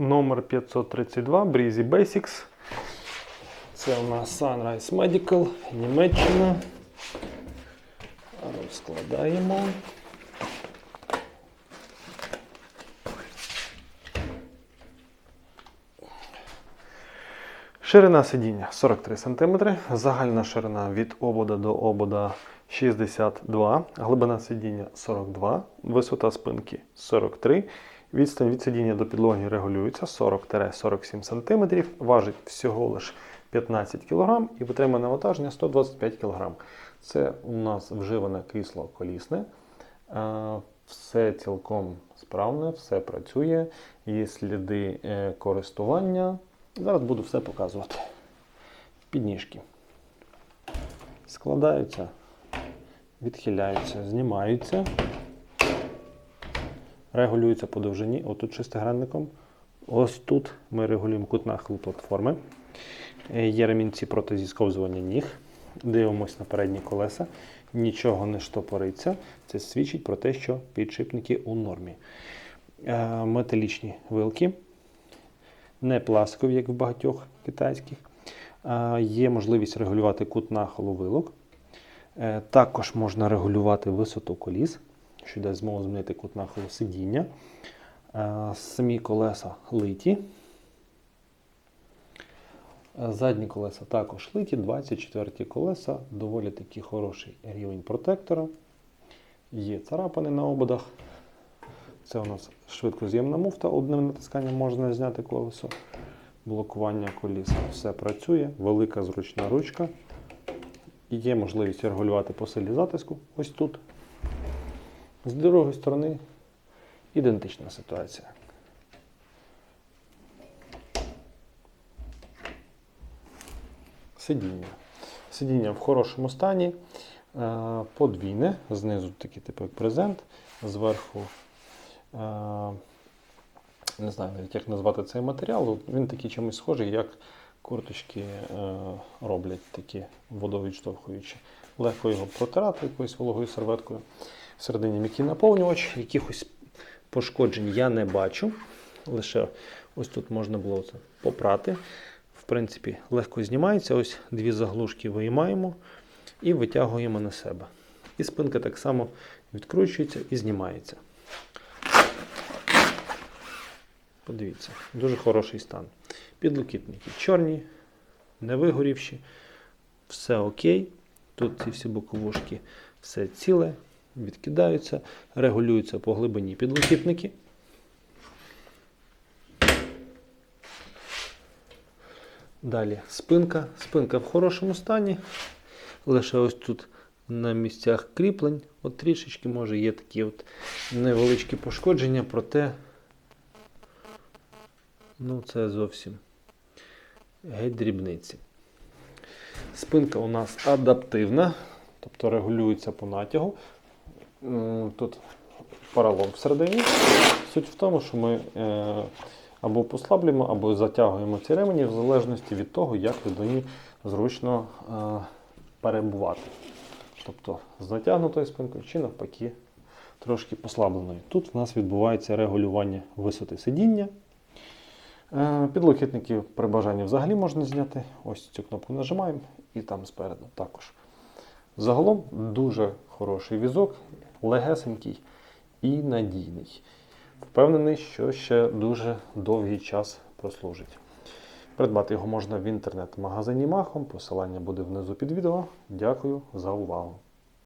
Номер 532 Breezy Basics. Це у нас Sunrise Medical, Німеччина. Розкладаємо. Ширина сидіння 43 см, загальна ширина від обода до обода 62, глибина сидіння 42, висота спинки 43, відстань від сидіння до підлоги регулюється 40-47 см, важить всього лише 15 кг і витримане навантаження 125 кг. Це у нас вживане крісло колісне. Е, Все цілком справне, все працює, є сліди е, користування. Зараз буду все показувати. Підніжки. Складаються, відхиляються, знімаються, регулюються по довжині, отут шестигранником. Ось тут ми регулюємо кут нахилу платформи. Е, Є ремінці проти зісковзування ніг. Дивимось на передні колеса. Нічого не штопориться. Це свідчить про те, що підшипники у нормі. Е, Металічні вилки не пластикові, як в багатьох китайських. Є можливість регулювати кут нахилу вилок. Е, Також можна регулювати висоту коліс, що дасть змогу змінити кут нахилу сидіння. Е, Самі колеса литі. Е, Задні колеса також литі, 24 колеса, доволі таки хороший рівень протектора. Є царапини на ободах. Це у нас швидкоз'ємна муфта, одним натисканням можна зняти колесо. Блокування коліс. Все працює, велика зручна ручка. Є можливість регулювати по силі затиску ось тут. З другої сторони ідентична ситуація. Сидіння. Сидіння в хорошому стані. Е, Подвійне, знизу такий типу як презент, зверху е, не знаю навіть як назвати цей матеріал. Він такий чимось схожий, як курточки е, роблять такі водовідштовхуючі. Легко його протирати якоюсь вологою серветкою. Всередині м'який наповнювач, якихось пошкоджень я не бачу. Лише ось тут можна було це попрати. В принципі, легко знімається. Ось дві заглушки виймаємо і витягуємо на себе. І спинка так само відкручується і знімається. Подивіться, дуже хороший стан. Підлокітники чорні, не вигорівші, все окей. Тут ці всі боковушки, все ціле, відкидаються, регулюються по глибині підлокітники. Далі спинка. Спинка в хорошому стані. Лише ось тут на місцях кріплень, от трішечки може є такі от невеличкі пошкодження, проте ну це зовсім геть дрібниці. Спинка у нас адаптивна, тобто регулюється по натягу. М, Тут поролон всередині. Суть в тому, що ми е, або послаблюємо, або затягуємо ці ремені в залежності від того, як людині зручно е, перебувати. Тобто з натягнутою спинкою чи навпаки трошки послабленою. Тут в нас відбувається регулювання висоти сидіння. Е, Підлокітники при бажанні взагалі можна зняти. Ось цю кнопку нажимаємо і там спереду також. Загалом дуже хороший візок, легесенький і надійний. Впевнений, що ще дуже довгий час прослужить. Придбати його можна в інтернет-магазині Махом. Посилання буде внизу під відео. Дякую за увагу.